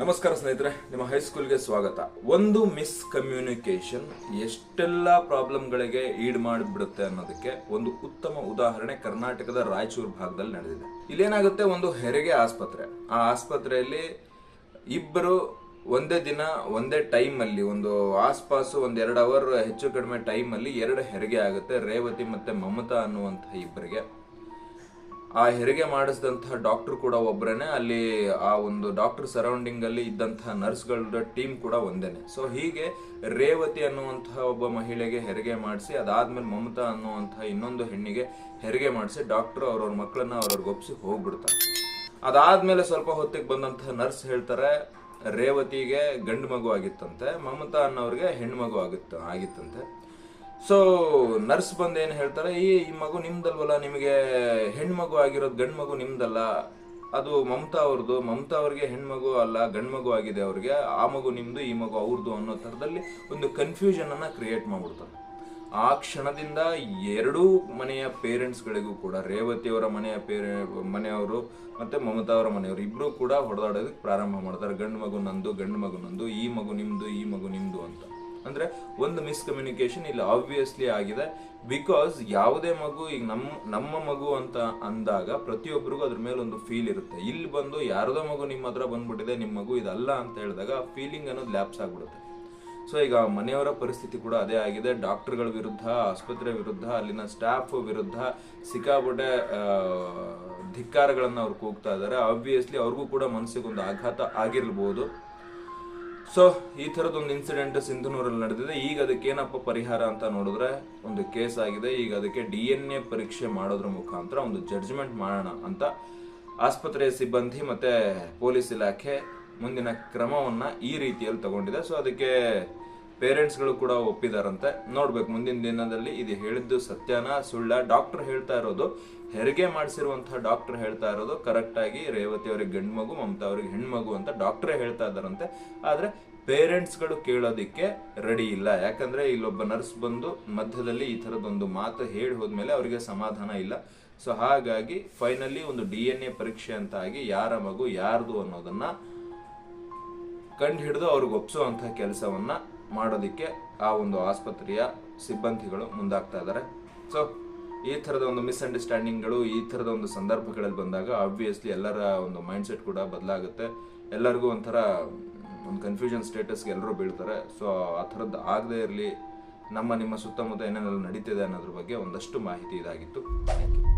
ನಮಸ್ಕಾರ ಸ್ನೇಹಿತರೆ, ನಿಮ್ಮ ಹೈಸ್ಕೂಲ್ಗೆ ಸ್ವಾಗತ. ಒಂದು ಮಿಸ್ ಕಮ್ಯುನಿಕೇಶನ್ ಎಷ್ಟೆಲ್ಲ ಪ್ರಾಬ್ಲಮ್ಗಳಿಗೆ ಈಡ್ ಮಾಡಿಬಿಡುತ್ತೆ ಅನ್ನೋದಕ್ಕೆ ಒಂದು ಉತ್ತಮ ಉದಾಹರಣೆ ಕರ್ನಾಟಕದ ರಾಯಚೂರು ಭಾಗದಲ್ಲಿ ನಡೆದಿದೆ. ಇಲ್ಲೇನಾಗುತ್ತೆ, ಒಂದು ಹೆರಿಗೆ ಆಸ್ಪತ್ರೆ. ಆ ಆಸ್ಪತ್ರೆಯಲ್ಲಿ ಇಬ್ಬರು ಒಂದೇ ದಿನ, ಒಂದೇ ಟೈಮ್ ಅಲ್ಲಿ ಒಂದು ಆಸ್ಪಾಸು ಒಂದ್ ಎರಡು ಅವರ್ ಹೆಚ್ಚು ಕಡಿಮೆ ಟೈಮ್ ಅಲ್ಲಿ ಎರಡು ಹೆರಿಗೆ ಆಗುತ್ತೆ. ರೇವತಿ ಮತ್ತೆ ಮಮತಾ ಅನ್ನುವಂಥ ಇಬ್ಬರಿಗೆ. ಆ ಹೆರಿಗೆ ಮಾಡಿಸಿದಂತಹ ಡಾಕ್ಟರ್ ಕೂಡ ಒಬ್ಬರೇನೆ ಅಲ್ಲಿ ಆ ಒಂದು ಡಾಕ್ಟರ್ ಸರೌಂಡಿಂಗ್ ಅಲ್ಲಿ ಇದ್ದಂತಹ ನರ್ಸ್ಗಳ ಟೀಮ್ ಕೂಡ ಒಂದೇನೆ. ಸೊ ಹೀಗೆ ರೇವತಿ ಅನ್ನುವಂತಹ ಒಬ್ಬ ಮಹಿಳೆಗೆ ಹೆರಿಗೆ ಮಾಡಿಸಿ, ಅದಾದ್ಮೇಲೆ ಮಮತಾ ಅನ್ನುವಂತಹ ಇನ್ನೊಂದು ಹೆಣ್ಣಿಗೆ ಹೆರಿಗೆ ಮಾಡಿಸಿ ಡಾಕ್ಟರ್ ಅವ್ರವ್ರ ಮಕ್ಕಳನ್ನ ಅವ್ರವ್ರಿಗೆ ಒಪ್ಸಿ ಹೋಗ್ಬಿಡ್ತಾರೆ. ಅದಾದ್ಮೇಲೆ ಸ್ವಲ್ಪ ಹೊತ್ತಿಗೆ ಬಂದಂತಹ ನರ್ಸ್ ಹೇಳ್ತಾರೆ, ರೇವತಿಗೆ ಗಂಡು ಮಗು ಆಗಿತ್ತಂತೆ, ಮಮತಾ ಅನ್ನೋರಿಗೆ ಹೆಣ್ಣು ಮಗು ಆಗಿತ್ತು, ಆಗಿತ್ತಂತೆ. ಸೊ ನರ್ಸ್ ಬಂದು ಏನು ಹೇಳ್ತಾರೆ ಈ ಈ ಮಗು ನಿಮ್ದಲ್ವಲ್ಲ, ನಿಮಗೆ ಹೆಣ್ಮಗು ಆಗಿರೋದು ಗಂಡು ಮಗು ನಿಮ್ದಲ್ಲ. ಅದು ಮಮತಾ ಅವ್ರದ್ದು ಮಮತಾ ಅವ್ರಿಗೆ ಹೆಣ್ಮಗು ಅಲ್ಲ, ಗಂಡು ಮಗು ಆಗಿದೆ ಅವ್ರಿಗೆ. ಆ ಮಗು ನಿಮ್ಮದು ಈ ಮಗು ಅವ್ರದ್ದು ಅನ್ನೋ ಥರದಲ್ಲಿ ಒಂದು ಕನ್ಫ್ಯೂಷನನ್ನು ಕ್ರಿಯೇಟ್ ಮಾಡಿಬಿಡ್ತಾರೆ. ಆ ಕ್ಷಣದಿಂದ ಎರಡೂ ಮನೆಯ ಪೇರೆಂಟ್ಸ್ಗಳಿಗೂ ಕೂಡ ರೇವತಿಯವರ ಮನೆಯ ಪೇರೆ ಮನೆಯವರು ಮತ್ತು ಮಮತಾ ಅವರ ಮನೆಯವರು ಇಬ್ಬರೂ ಕೂಡ ಹೊಡೆದಾಡೋದಕ್ಕೆ ಪ್ರಾರಂಭ ಮಾಡ್ತಾರೆ. ಗಂಡು ಮಗು ನಂದು, ಗಂಡು ಮಗು ನಂದು, ಈ ಮಗು ನಿಮ್ಮದು ಈ ಮಗು ನಿಮ್ಮದು ಅಂತ. ಅಂದ್ರೆ ಒಂದು ಮಿಸ್ಕಮ್ಯುನಿಕೇಶನ್ ಇಲ್ಲಿ ಆಬ್ವಿಯಸ್ಲಿ ಆಗಿದೆ. ಬಿಕಾಸ್ ಯಾವುದೇ ಮಗು, ಈಗ ನಮ್ಮ ನಮ್ಮ ಮಗು ಅಂತ ಅಂದಾಗ ಪ್ರತಿಯೊಬ್ಬರಿಗೂ ಅದ್ರ ಮೇಲೆ ಒಂದು ಫೀಲ್ ಇರುತ್ತೆ. ಇಲ್ಲಿ ಬಂದು ಯಾರದೋ ಮಗು ನಿಮ್ಮ ಹತ್ರ ಬಂದ್ಬಿಟ್ಟಿದೆ, ನಿಮ್ಮ ಮಗು ಇದಲ್ಲ ಅಂತ ಹೇಳಿದಾಗ ಆ ಫೀಲಿಂಗ್ ಅನ್ನೋದು ಲ್ಯಾಪ್ಸ್ ಆಗ್ಬಿಡುತ್ತೆ. ಸೊ ಈಗ ಮನೆಯವರ ಪರಿಸ್ಥಿತಿ ಕೂಡ ಅದೇ ಆಗಿದೆ. ಡಾಕ್ಟರ್ಗಳ ವಿರುದ್ಧ, ಆಸ್ಪತ್ರೆ ವಿರುದ್ಧ, ಅಲ್ಲಿನ ಸ್ಟಾಫ್ ವಿರುದ್ಧ ಸಿಕ್ಕಾಪಟ್ಟೆ ಧಿಕ್ಕಾರಗಳನ್ನು ಅವ್ರು ಕೂಗ್ತಾ ಇದ್ದಾರೆ. ಆಬ್ವಿಯಸ್ಲಿ ಅವ್ರಿಗೂ ಕೂಡ ಮನಸ್ಸಿಗೆ ಒಂದು ಆಘಾತ ಆಗಿರ್ಬೋದು. ಸೊ ಈ ಥರದೊಂದು ಇನ್ಸಿಡೆಂಟ್ ಸಿಂಧನೂರಲ್ಲಿ ನಡೆದಿದೆ. ಈಗ ಅದಕ್ಕೆ ಏನಪ್ಪ ಪರಿಹಾರ ಅಂತ ನೋಡಿದ್ರೆ ಒಂದು ಕೇಸ್ ಆಗಿದೆ. ಈಗ ಅದಕ್ಕೆ ಡಿ ಎನ್ ಎ ಪರೀಕ್ಷೆ ಮಾಡೋದ್ರ ಮುಖಾಂತರ ಒಂದು ಜಡ್ಜ್ಮೆಂಟ್ ಮಾಡೋಣ ಅಂತ ಆಸ್ಪತ್ರೆಯ ಸಿಬ್ಬಂದಿ ಮತ್ತೆ ಪೊಲೀಸ್ ಇಲಾಖೆ ಮುಂದಿನ ಕ್ರಮವನ್ನ ಈ ರೀತಿಯಲ್ಲಿ ತಗೊಂಡಿದೆ. ಸೊ ಅದಕ್ಕೆ ಪೇರೆಂಟ್ಸ್ಗಳು ಕೂಡ ಒಪ್ಪಿದಾರಂತೆ. ನೋಡ್ಬೇಕು, ಮುಂದಿನ ದಿನದಲ್ಲಿ ಇದು ಹೇಳಿದ್ದು ಸತ್ಯನ ಸುಳ್ಳ. ಡಾಕ್ಟರ್ ಹೇಳ್ತಾ ಇರೋದು, ಹೆರಿಗೆ ಮಾಡಿಸಿರುವಂತಹ ಡಾಕ್ಟರ್ ಹೇಳ್ತಾ ಇರೋದು ಕರೆಕ್ಟ್ ಆಗಿ ರೇವತಿ ಅವರಿಗೆ ಗಂಡು ಮಗು, ಮಮತಾ ಅವರಿಗೆ ಹೆಣ್ಮಗು ಅಂತ ಡಾಕ್ಟ್ರೇ ಹೇಳ್ತಾ ಇದ್ದಾರಂತೆ. ಆದ್ರೆ ಪೇರೆಂಟ್ಸ್ಗಳು ಕೇಳೋದಿಕ್ಕೆ ರೆಡಿ ಇಲ್ಲ. ಯಾಕಂದ್ರೆ ಇಲ್ಲೊಬ್ಬ ನರ್ಸ್ ಬಂದು ಮಧ್ಯದಲ್ಲಿ ಈ ಥರದೊಂದು ಮಾತು ಹೇಳಿ ಹೋದ್ಮೇಲೆ ಅವರಿಗೆ ಸಮಾಧಾನ ಇಲ್ಲ. ಸೊ ಹಾಗಾಗಿ ಫೈನಲಿ ಒಂದು ಡಿ ಎನ್ ಎ ಪರೀಕ್ಷೆ ಅಂತ ಆಗಿ ಯಾರ ಮಗು ಯಾರ್ದು ಅನ್ನೋದನ್ನ ಕಂಡು ಹಿಡಿದು ಅವ್ರಿಗೆ ಒಪ್ಸುವಂತ ಕೆಲಸವನ್ನ ಮಾಡೋದಕ್ಕೆ ಆ ಒಂದು ಆಸ್ಪತ್ರೆಯ ಸಿಬ್ಬಂದಿಗಳು ಮುಂದಾಗ್ತಾ ಇದ್ದಾರೆ. ಸೊ ಈ ಥರದ ಒಂದು ಮಿಸ್ಅಂಡರ್ಸ್ಟ್ಯಾಂಡಿಂಗ್ಗಳು ಈ ಥರದ ಒಂದು ಸಂದರ್ಭಗಳಲ್ಲಿ ಬಂದಾಗ ಆಬ್ವಿಯಸ್ಲಿ ಎಲ್ಲರ ಒಂದು ಮೈಂಡ್ ಸೆಟ್ ಕೂಡ ಬದಲಾಗುತ್ತೆ. ಎಲ್ಲರಿಗೂ ಒಂಥರ ಒಂದು ಕನ್ಫ್ಯೂಷನ್ ಸ್ಟೇಟಸ್ಗೆ ಎಲ್ಲರೂ ಬೀಳ್ತಾರೆ. ಸೊ ಆ ಥರದ್ದು ಆಗದೇ ಇರಲಿ, ನಮ್ಮ ನಿಮ್ಮ ಸುತ್ತಮುತ್ತ ಏನೇನೆಲ್ಲ ನಡೀತಿದೆ ಅನ್ನೋದ್ರ ಬಗ್ಗೆ ಒಂದಷ್ಟು ಮಾಹಿತಿ ಇದಾಗಿತ್ತು. Thank you